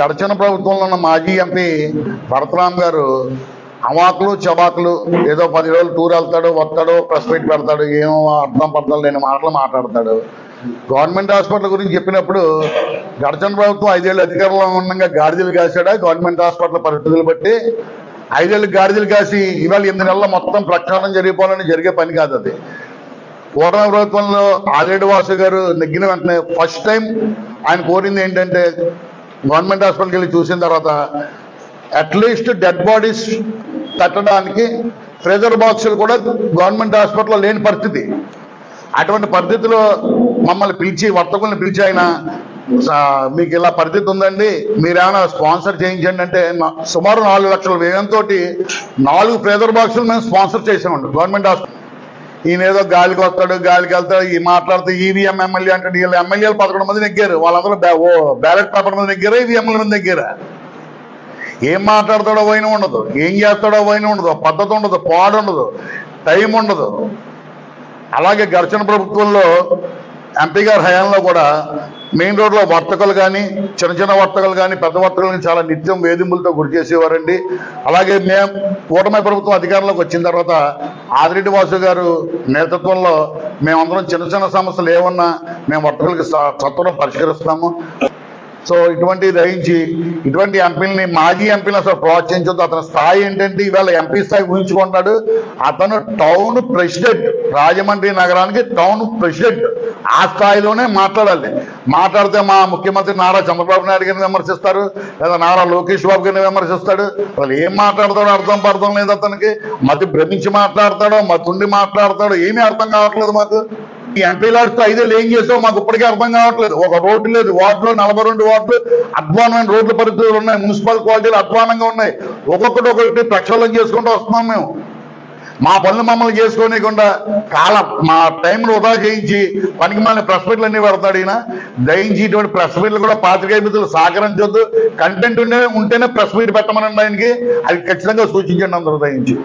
గడచిన ప్రభుత్వంలో ఉన్న మాజీ ఎంపీ భరతరాం గారు అవాకులు చవాకులు ఏదో పది రోజులు టూర్ వెళ్తాడు వస్తాడు ప్రెస్ మీట్ పెడతాడు ఏమో అర్థం పడతాడు లేని మాటలు మాట్లాడతాడు. గవర్నమెంట్ హాస్పిటల్ గురించి చెప్పినప్పుడు గడచిన ప్రభుత్వం ఐదేళ్ళు అధికారంలో ఉండగా గాడిదలు కాశాడా? గవర్నమెంట్ హాస్పిటల్ పరిస్థితులు బట్టి ఐదేళ్ళు గాడిదలు కాసి ఇవాళ ఎనిమిది నెలల మొత్తం ప్రక్షాళన జరిగిపోవాలని జరిగే పని కాదు అది. కూటమి ప్రభుత్వంలో ఆదిరెడ్డి వాసు గారు నెగ్గిన వెంటనే ఫస్ట్ టైం ఆయన కోరింది ఏంటంటే గవర్నమెంట్ హాస్పిటల్కి వెళ్ళి చూసిన తర్వాత అట్లీస్ట్ డెడ్ బాడీస్ పెట్టడానికి ప్రెజర్ బాక్సులు కూడా గవర్నమెంట్ హాస్పిటల్లో లేని పరిస్థితి. అటువంటి పరిస్థితిలో మమ్మల్ని పిలిచి వర్తకుల్ని పిలిచి ఆయన మీకు ఇలా పరిస్థితి ఉందండి మీరేమైనా స్పాన్సర్ చేయించండి అంటే సుమారు నాలుగు లక్షల వ్యయంతో నాలుగు ప్రెజర్ బాక్సులు మేము స్పాన్సర్ చేసామండి గవర్నమెంట్ హాస్పిటల్ ఈయన ఏదో గాలికి వస్తాడు గాలికి వెళ్తాడు ఈ మాట్లాడుతూ ఈవీఎం ఎమ్మెల్యే అంటే వీళ్ళు ఎమ్మెల్యేలు పదకొండు మంది నెగ్గారు. వాళ్ళందరూ ఓ బ్యాలెట్ పేపర్ మీద నెగ్గారా ఈవీఎంల మీద నెగ్గారా? ఏం మాట్లాడతాడో పోయిన ఉండదు. ఏం చేస్తాడో పోయిన ఉండదు. పద్ధతి ఉండదు పాడు ఉండదు టైం ఉండదు. అలాగే ఘర్షణ ప్రభుత్వంలో ఎంపీ గారి హయాంలో కూడా మెయిన్ రోడ్లో వర్తకులు కానీ చిన్న చిన్న వర్తకులు కానీ పెద్ద వర్తకులు కానీ చాలా నిత్యం వేధింపులతో గురి చేసేవారండి. అలాగే మేము కూటమి ప్రభుత్వం అధికారంలోకి వచ్చిన తర్వాత ఆదిరెడ్డి వాసు గారు నేతృత్వంలో మేమందరం చిన్న చిన్న సమస్యలు ఏమన్నా మేము వర్తకులకి సత్వరం పరిష్కరిస్తాము. సో ఇటువంటి దహించి ఇటువంటి ఎంపీలని మాజీ ఎంపీని అసలు ప్రోత్సహించొద్దు. అతని స్థాయి ఏంటంటే ఇవాళ ఎంపీ స్థాయి ఊహించుకుంటాడు. అతను టౌన్ ప్రెసిడెంట్. రాజమండ్రి నగరానికి టౌన్ ప్రెసిడెంట్. ఆ స్థాయిలోనే మాట్లాడాలి. మాట్లాడితే మా ముఖ్యమంత్రి నారా చంద్రబాబు నాయుడు గారిని విమర్శిస్తారు లేదా నారా లోకేష్ బాబు గారిని విమర్శిస్తాడు. అసలు ఏం మాట్లాడతాడో అర్థం పడతాం లేదు అతనికి. మతి భ్రమించి మాట్లాడతాడో మతుండి మాట్లాడతాడో ఏమీ అర్థం కావట్లేదు మాకు. ఈ ఎంపీ లాడ్స్ ఐదేళ్ళు ఏం చేసావు మాకు ఇప్పటికీ అర్థం కావట్లేదు. ఒక రోడ్డు లేదు వార్డులో నలభై రెండు వార్డులు అధ్వానమైన రోడ్ల పరిస్థితులు ఉన్నాయి మున్సిపల్ క్వాలిటీలు అధ్వానంగా ఉన్నాయి. ఒక్కొక్కటి ఒక్కొక్కటి ప్రక్షాళన చేసుకుంటూ వస్తున్నాం మేము. మా పనులు మమ్మల్ని చేసుకోనికుండా కాలం మా టైంను వృధా చేయించి పనికి మన ప్రెస్ మీట్లు అన్ని పెడతాడు ఈయన. దయించి ఇటువంటి ప్రెస్ మీట్లు కూడా పాత్రికేయ మిత్రులు సహకరించొద్దు కంటెంట్ ఉంటేనే ఉంటేనే ప్రెస్ మీట్ పెట్టమనండి ఆయనకి. అది ఖచ్చితంగా సూచించండి అందరూ దయించి.